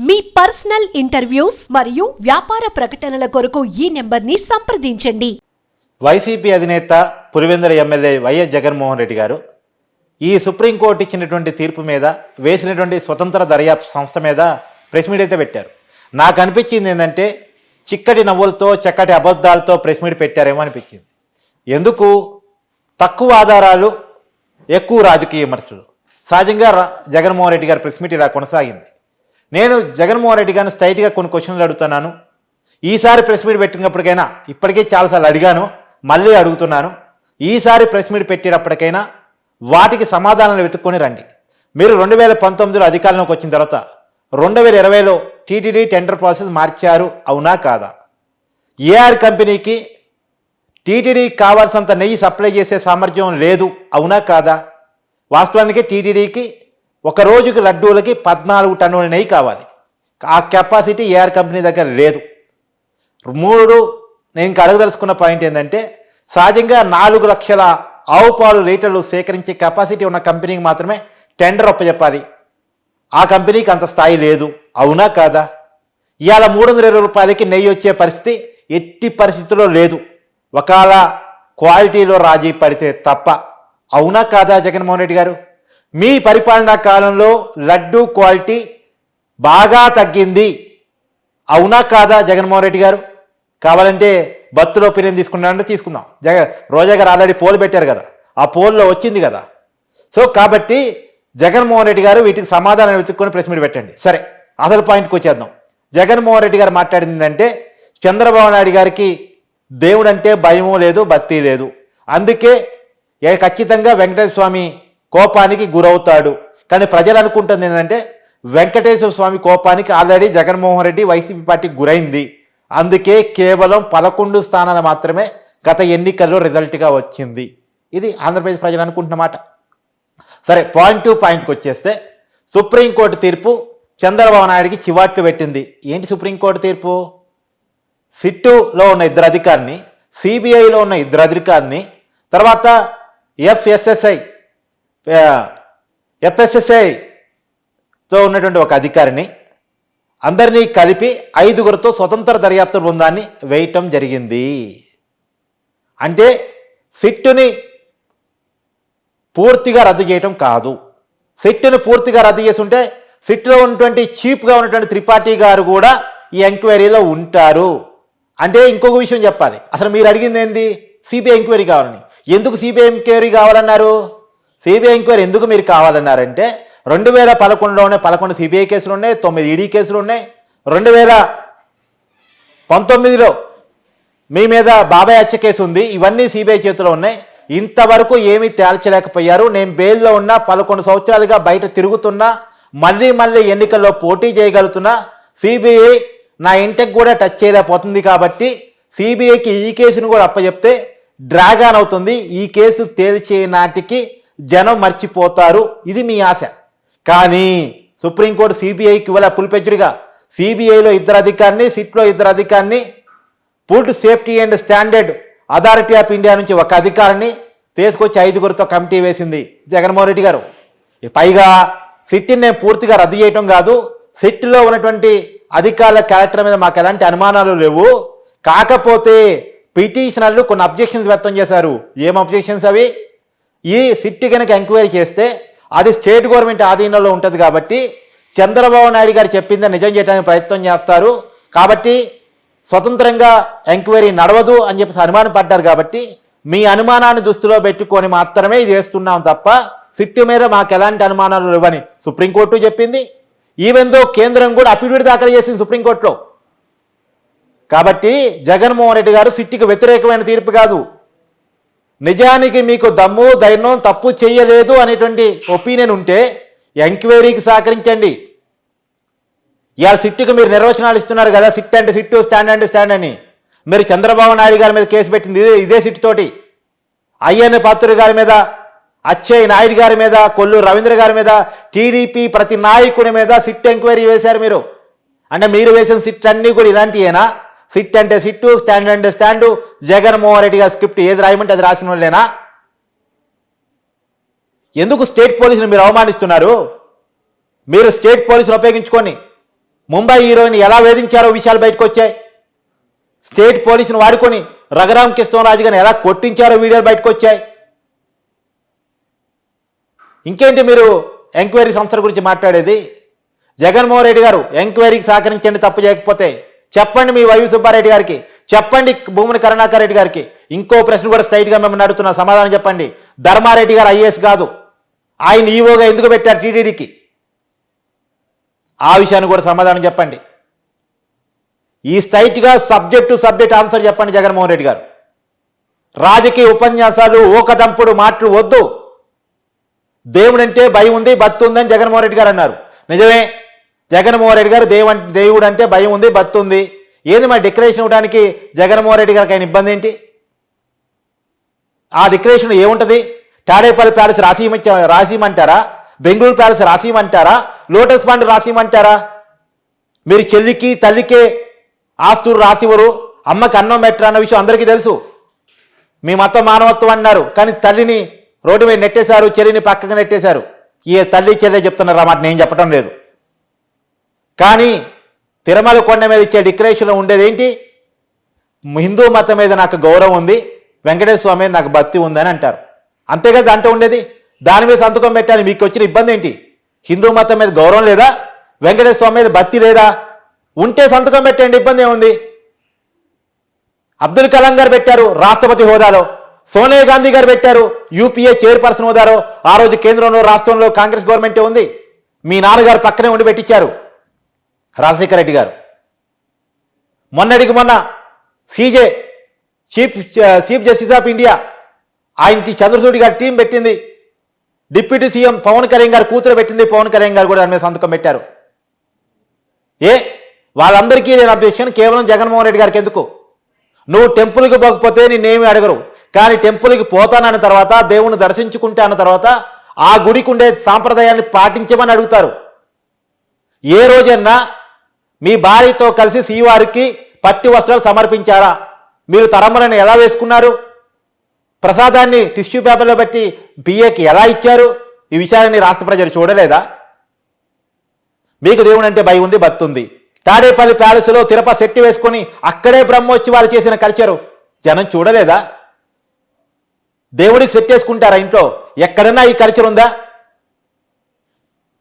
మీ personal interviews మరియు వ్యాపార ప్రకటనల కొరకు ఈ నెంబర్ని సంప్రదించండి. వైసీపీ అధినేత పులివెందుల ఎమ్మెల్యే వైఎస్ జగన్మోహన్ రెడ్డి గారు ఈ సుప్రీంకోర్టు ఇచ్చినటువంటి తీర్పు మీద వేసినటువంటి స్వతంత్ర దర్యాప్తు సంస్థ మీద ప్రెస్ మీట్ అయితే పెట్టారు. నాకు అనిపించింది ఏంటంటే చిక్కటి నవ్వులతో చక్కటి అబద్ధాలతో ప్రెస్ మీట్ పెట్టారేమో అనిపించింది. ఎందుకు? తక్కువ ఆధారాలు ఎక్కువ రాజకీయ విమర్శలు. సహజంగా రా- జగన్మోహన్ రెడ్డి గారి ప్రెస్ మీట్ ఇలా కొనసాగింది. నేను జగన్మోహన్ రెడ్డి గారిని స్ట్రైట్గా కొన్ని క్వశ్చన్లు అడుగుతున్నాను. ఈసారి ప్రెస్ మీట్ పెట్టినప్పటికైనా ఇప్పటికే చాలాసార్లు అడిగాను మళ్ళీ అడుగుతున్నాను. ఈసారి ప్రెస్ మీట్ పెట్టేటప్పటికైనా వాటికి సమాధానాలు వెతుక్కొని రండి. మీరు రెండు వేల పంతొమ్మిదిలో అధికారంలోకి వచ్చిన తర్వాత రెండు వేల ఇరవైలో టీటీడీ టెండర్ ప్రాసెస్ మార్చారు అవునా కాదా? ఏఆర్ కంపెనీకి టీటీడీకి కావాల్సినంత నెయ్యి సప్లై చేసే సామర్థ్యం లేదు అవునా కాదా? వాస్తవానికి టీటీడీకి ఒక రోజుకి లడ్డూలకి పద్నాలుగు టన్నుల నెయ్యి కావాలి. ఆ కెపాసిటీ ఏఆర్ కంపెనీ దగ్గర లేదు. మూడు నేను ఇంకా అడగదలుచుకున్న పాయింట్ ఏంటంటే సహజంగా నాలుగు లక్షల ఆవు పాలు లీటర్లు సేకరించే కెపాసిటీ ఉన్న కంపెనీకి మాత్రమే టెండర్ ఒప్పచెప్పాలి ఆ కంపెనీకి అంత స్థాయి లేదు. అవునా కాదా? ఇవాళ మూడు వందల ఇరవై రూపాయలకి నెయ్యి వచ్చే పరిస్థితి ఎట్టి పరిస్థితుల్లో లేదు. ఒకవేళ క్వాలిటీలో రాజీ పడితే తప్ప. అవునా కాదా జగన్మోహన్ రెడ్డి గారు? మీ పరిపాలనా కాలంలో లడ్డు క్వాలిటీ బాగా తగ్గింది. అవునా కాదా జగన్మోహన్ రెడ్డి గారు? కావాలంటే బత్తులో ఒపీనియన్ తీసుకున్నారంటే తీసుకుందాం. జగ రోజా గారు ఆల్రెడీ పోల్ పెట్టారు కదా. ఆ పోల్లో వచ్చింది కదా. సో కాబట్టి జగన్మోహన్ రెడ్డి గారు వీటికి సమాధానం వెతుక్కొని ప్రెస్ మీట్ పెట్టండి. సరే అసలు పాయింట్కి వచ్చేద్దాం. జగన్మోహన్ రెడ్డి గారు మాట్లాడింది అంటే చంద్రబాబు నాయుడు గారికి దేవుడంటే భయమూ లేదు భక్తి లేదు. అందుకే ఖచ్చితంగా వెంకటేశ్వర స్వామి కోపానికి గురవుతాడు. కానీ ప్రజలు అనుకుంటుంది ఏంటంటే వెంకటేశ్వర స్వామి కోపానికి ఆల్రెడీ జగన్మోహన్ రెడ్డి వైసీపీ పార్టీకి గురైంది. అందుకే కేవలం పదకొండు స్థానాలు మాత్రమే గత ఎన్నికల్లో రిజల్ట్గా వచ్చింది. ఇది ఆంధ్రప్రదేశ్ ప్రజలు అనుకుంటున్నమాట సరే పాయింట్ టు పాయింట్కి వచ్చేస్తే సుప్రీంకోర్టు తీర్పు చంద్రబాబు నాయుడికి చివాట్లు పెట్టింది. ఏంటి సుప్రీంకోర్టు తీర్పు? సిట్టులో ఉన్న ఇద్దరు అధికారిని సిబిఐలో ఉన్న ఇద్దరు అధికారిని తర్వాత ఎఫ్ఎస్ఎస్ఐ ఎఫ్ఎస్ఎస్ఐతో ఉన్నటువంటి ఒక అధికారిని అందరినీ కలిపి ఐదుగురితో స్వతంత్ర దర్యాప్తు బృందాన్ని వేయటం జరిగింది. అంటే సిట్టుని పూర్తిగా రద్దు చేయటం కాదు. సిట్టుని పూర్తిగా రద్దు చేస్తుంటే సిట్లో ఉన్నటువంటి చీప్గా ఉన్నటువంటి త్రిపాఠి గారు కూడా ఈ ఎంక్వైరీలో ఉంటారు. అంటే ఇంకొక విషయం చెప్పాలి. అసలు మీరు అడిగింది ఏంటి సిబిఐ ఎంక్వైరీ కావాలని. ఎందుకు సిబిఐ ఎంక్వైరీ కావాలన్నారు? సిబిఐ ఎంక్వైరీ ఎందుకు మీరు కావాలన్నారంటే రెండు వేల పదకొండులోనే పదకొండు సిబిఐ కేసులు ఉన్నాయి తొమ్మిది ఈడీ కేసులు ఉన్నాయి. రెండు వేల పంతొమ్మిదిలో మీ మీద బాబాయ్ హత్య కేసు ఉంది ఇవన్నీ సిబిఐ చేతిలో ఉన్నాయి. ఇంతవరకు ఏమీ తేల్చలేకపోయారు. నేను బెయిల్లో ఉన్న పదకొండు సంవత్సరాలుగా బయట తిరుగుతున్నా మళ్ళీ మళ్ళీ ఎన్నికల్లో పోటీ చేయగలుగుతున్నా సిబిఐ నా ఇంటికి కూడా టచ్ చేయలేకపోతుంది కాబట్టి సిబిఐకి ఈ కేసును కూడా అప్పచెప్తే డ్రాగాన్ అవుతుంది. ఈ కేసు తేల్చే నాటికి జనం మర్చిపోతారు. ఇది మీ ఆశ. కానీ సుప్రీంకోర్టు సిబిఐకి ఇవ్వలే పులిపెచ్చుడిగా సిబిఐలో ఇద్దరు అధికారిని సిట్లో ఇద్దరు అధికారిని food safety and standard authority of India నుంచి ఒక అధికారిని తీసుకొచ్చి ఐదుగురితో కమిటీ వేసింది జగన్మోహన్ రెడ్డి గారు. పైగా సిట్ని నేను పూర్తిగా రద్దు చేయటం కాదు. సిట్లో ఉన్నటువంటి అధికారుల క్యారెక్టర్ మీద మాకు ఎలాంటి అనుమానాలు లేవు. కాకపోతే పిటిషనర్లు కొన్ని అబ్జెక్షన్స్ వ్యక్తం చేశారు. ఏం అబ్జెక్షన్స్ అవి? ఈ సిట్ కనుక ఎంక్వైరీ చేస్తే అది స్టేట్ గవర్నమెంట్ ఆధీనంలో ఉంటుంది కాబట్టి చంద్రబాబు నాయుడు గారు చెప్పిందని నిజం చేయడానికి ప్రయత్నం చేస్తారు. కాబట్టి స్వతంత్రంగా ఎంక్వైరీ నడవదు అని చెప్పేసి అనుమానం పడ్డారు కాబట్టి మీ అనుమానాన్ని దృష్టిలో పెట్టుకొని మాత్రమే ఇది చేస్తున్నాం తప్ప సిట్టు మీద మాకు ఎలాంటి అనుమానాలు లేవని సుప్రీంకోర్టు చెప్పింది. ఈవెన్ దో కేంద్రం కూడా అఫిడవిట్ దాఖలు చేసింది సుప్రీంకోర్టులో. కాబట్టి జగన్మోహన్ రెడ్డి గారు సిట్టికి వ్యతిరేకమైన తీర్పు కాదు. నిజానికి మీకు దమ్ము ధైర్యం తప్పు చేయలేదు అనేటువంటి ఒపీనియన్ ఉంటే ఎంక్వైరీకి సహకరించండి. ఇవాళ సిట్టుకు మీరు నిర్వచనాలు ఇస్తున్నారు కదా సిట్ అంటే సిట్టు స్టాండ్ అంటే స్టాండ్ అని. మీరు చంద్రబాబు నాయుడు గారి మీద కేసు పెట్టింది ఇదే ఇదే సిట్టు తోటి అయ్యన్న పాత్రుడు గారి మీద అచ్చయ్య నాయుడు గారి మీద కొల్లు రవీంద్ర గారి మీద టీడీపీ ప్రతి నాయకుడి మీద సిట్ ఎంక్వైరీ వేశారు మీరు. అంటే మీరు వేసిన సిట్ అన్నీ కూడా ఇలాంటివేనా సిట్ అంటే సిట్టు స్టాండ్ అంటే స్టాండు. జగన్మోహన్ రెడ్డి గారి స్క్రిప్ట్ ఏది రాయమంటే అది రాసిన వాళ్ళేనా? ఎందుకు స్టేట్ పోలీసులు మీరు అవమానిస్తున్నారు? మీరు స్టేట్ పోలీసులు ఉపయోగించుకొని ముంబై హీరోయిన్ ఎలా వేధించారో విషయాలు బయటకు వచ్చాయి. స్టేట్ పోలీసును వాడుకొని రఘురామ్ కృష్ణరాజు గారిని ఎలా కొట్టించారో వీడియోలు బయటకు వచ్చాయి. ఇంకేంటి మీరు ఎంక్వైరీ సంస్థల గురించి మాట్లాడేది? జగన్మోహన్ రెడ్డి గారు ఎంక్వైరీకి సహకరించండి తప్పు చేయకపోతే. చెప్పండి మీ వైవి సుబ్బారెడ్డి గారికి. చెప్పండి భూమిని కరుణాకర్ రెడ్డి గారికి. ఇంకో ప్రశ్న కూడా స్ట్రైట్గా మిమ్మల్ని అడుగుతున్నా సమాధానం చెప్పండి. ధర్మారెడ్డి గారు ఐఏఎస్ కాదు. ఆయన ఈవోగా ఎందుకు పెట్టారు టీటీడీకి? ఆ విషయాన్ని కూడా సమాధానం చెప్పండి. ఈ స్ట్రైట్గా సబ్జెక్టు సబ్జెక్ట్ ఆన్సర్ చెప్పండి జగన్మోహన్ రెడ్డి గారు. రాజకీయ ఉపన్యాసాలు ఓకదంపుడు మాటలు వద్దు. దేవుడంటే భయం ఉంది భక్తి ఉందని జగన్మోహన్ రెడ్డి గారు అన్నారు. నిజమే జగన్మోహన్ రెడ్డి గారు దేవు దేవుడు అంటే భయం ఉంది భక్తి ఉంది. ఏది మరి డిక్లరేషన్ ఇవ్వడానికి జగన్మోహన్ రెడ్డి గారికి ఆయన ఇబ్బంది ఏంటి? ఆ డిక్లరేషన్ ఏముంటుంది? తాడేపల్లి ప్యాలెస్ రాసీమ రాసీమంటారా? బెంగళూరు ప్యాలెస్ రాసీమంటారా? లోటస్ పాండ్ రాసీమంటారా? మీరు చెల్లికి తల్లికే ఆస్తులు రాసివ్వరు. అమ్మకి అన్నం పెట్టరు అన్న విషయం అందరికీ తెలుసు. మీ మతం మానవత్వం అన్నారు. కానీ తల్లిని రోడ్డు మీద నెట్టేశారు చెల్లిని పక్కకు నెట్టేశారు. ఈ తల్లి చెల్లె చెప్తున్నారు మాట నేను చెప్పడం లేదు. కానీ తిరుమల కొండ మీద ఇచ్చే డిక్లరేషన్లో ఉండేది ఏంటి? హిందూ మతం మీద నాకు గౌరవం ఉంది వెంకటేశ్వర స్వామి మీద నాకు భక్తి ఉందని అంటారు. అంతే కదా దాంట్లో ఉండేది? దాని మీద సంతకం పెట్టాలి మీకు వచ్చిన ఇబ్బంది ఏంటి? హిందూ మతం మీద గౌరవం లేదా? వెంకటేశ్వర స్వామి మీద భక్తి లేదా? ఉంటే సంతకం పెట్టండి ఇబ్బంది ఏముంది? అబ్దుల్ కలాం గారు పెట్టారు రాష్ట్రపతి హోదాలో. సోనియా గాంధీ గారు పెట్టారు యూపీఏ చైర్పర్సన్ హోదాలో. ఆ రోజు కేంద్రంలో రాష్ట్రంలో కాంగ్రెస్ గవర్నమెంటే ఉంది. మీ నాన్నగారు పక్కనే ఉండి పెట్టించారు. రాజశేఖర రెడ్డి గారు. మొన్నటికి మొన్న CJ chief chief justice of India ఆయనకి చంద్రచూడి గారి టీం పెట్టింది. డిప్యూటీ సీఎం పవన్ కళ్యాణ్ గారు కూతురు పెట్టింది పవన్ కళ్యాణ్ గారు కూడా దాని మీద సంతకం పెట్టారు. ఏ? వాళ్ళందరికీ నేను అభ్యక్షను కేవలం జగన్మోహన్ రెడ్డి గారికి ఎందుకు? నువ్వు టెంపుల్కి పోకపోతే నేనేమి అడగరు. కానీ టెంపుల్కి పోతానన్న తర్వాత దేవుని దర్శించుకుంటే అన్న తర్వాత ఆ గుడికి ఉండే సాంప్రదాయాన్ని పాటించమని అడుగుతారు. ఏ రోజైనా మీ భార్యతో కలిసి శ్రీవారికి పట్టి వస్త్రాలు సమర్పించారా? మీరు తరమ్మలను ఎలా వేసుకున్నారు? ప్రసాదాన్ని టిష్యూ పేపర్లో పెట్టి బిఏకి ఎలా ఇచ్చారు? ఈ విషయాన్ని రాష్ట్ర ప్రజలు చూడలేదా? మీకు దేవుడు అంటే భయం ఉంది భక్తి ఉంది. తాడేపల్లి ప్యాలెస్లో తిరప సెట్టి వేసుకొని అక్కడే బ్రహ్మోత్సవాలు చేసిన కల్చరు జనం చూడలేదా? దేవుడికి సెట్ వేసుకుంటారా ఇంట్లో? ఎక్కడన్నా ఈ కల్చర్ ఉందా?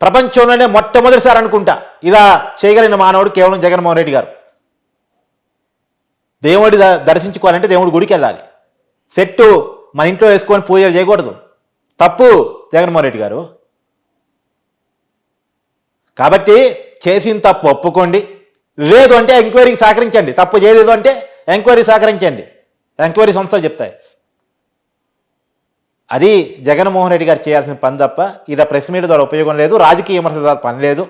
ప్రపంచంలోనే మొట్టమొదటిసారి అనుకుంటా ఇలా చేయగలిగిన మానవుడు కేవలం జగన్మోహన్ రెడ్డి గారు. దేవుడి ద- దర్శించుకోవాలంటే దేవుడి గుడికి వెళ్ళాలి. సెట్టు మన ఇంట్లో వేసుకొని పూజలు చేయకూడదు. తప్పు జగన్మోహన్ రెడ్డి గారు. కాబట్టి చేసిన తప్పు ఒప్పుకోండి. లేదు అంటే ఎంక్వైరీకి సహకరించండి. తప్పు చేయలేదు అంటే ఎంక్వైరీ సహకరించండి. ఎంక్వైరీ సంస్థలు చెప్తాయి. అది జగన్మోహన్ రెడ్డి గారు చేయాల్సిన పని తప్ప ఇలా ప్రెస్ మీట్ ద్వారా ఉపయోగం లేదు రాజకీయ విమర్శ ద్వారా పని లేదు.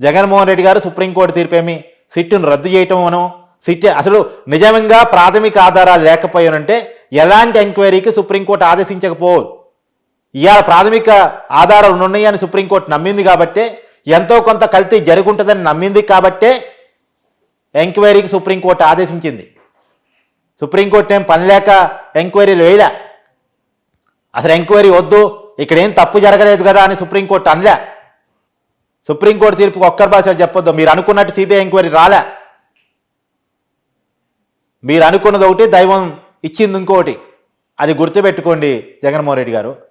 జగన్మోహన్ రెడ్డి గారు సుప్రీంకోర్టు తీర్పేమి? సిట్టును రద్దు చేయటం సిట్ అసలు నిజంగా ప్రాథమిక ఆధారాలు లేకపోయానంటే ఎలాంటి ఎంక్వైరీకి సుప్రీంకోర్టు ఆదేశించకపోదు ఇవాళ ప్రాథమిక ఆధారాలు ఉన్నాయని సుప్రీంకోర్టు నమ్మింది కాబట్టే ఎంతో కొంత కల్తీ జరుగుంటుందని నమ్మింది కాబట్టే ఎంక్వైరీకి సుప్రీంకోర్టు ఆదేశించింది. సుప్రీంకోర్టు ఏం పని లేక ఎంక్వైరీలు వేయలే. అసలు ఎంక్వైరీ వద్దు ఇక్కడ ఏం తప్పు జరగలేదు కదా అని సుప్రీంకోర్టు అనలే. సుప్రీంకోర్టు తీర్పుకు ఒక్కరి భాష చెప్పొద్దు. మీరు అనుకున్నట్టు సిబిఐ ఎంక్వైరీ రాలే. మీరు అనుకున్నది ఒకటి దైవం ఇచ్చింది ఇంకోటి. అది గుర్తుపెట్టుకోండి జగన్మోహన్ రెడ్డి గారు.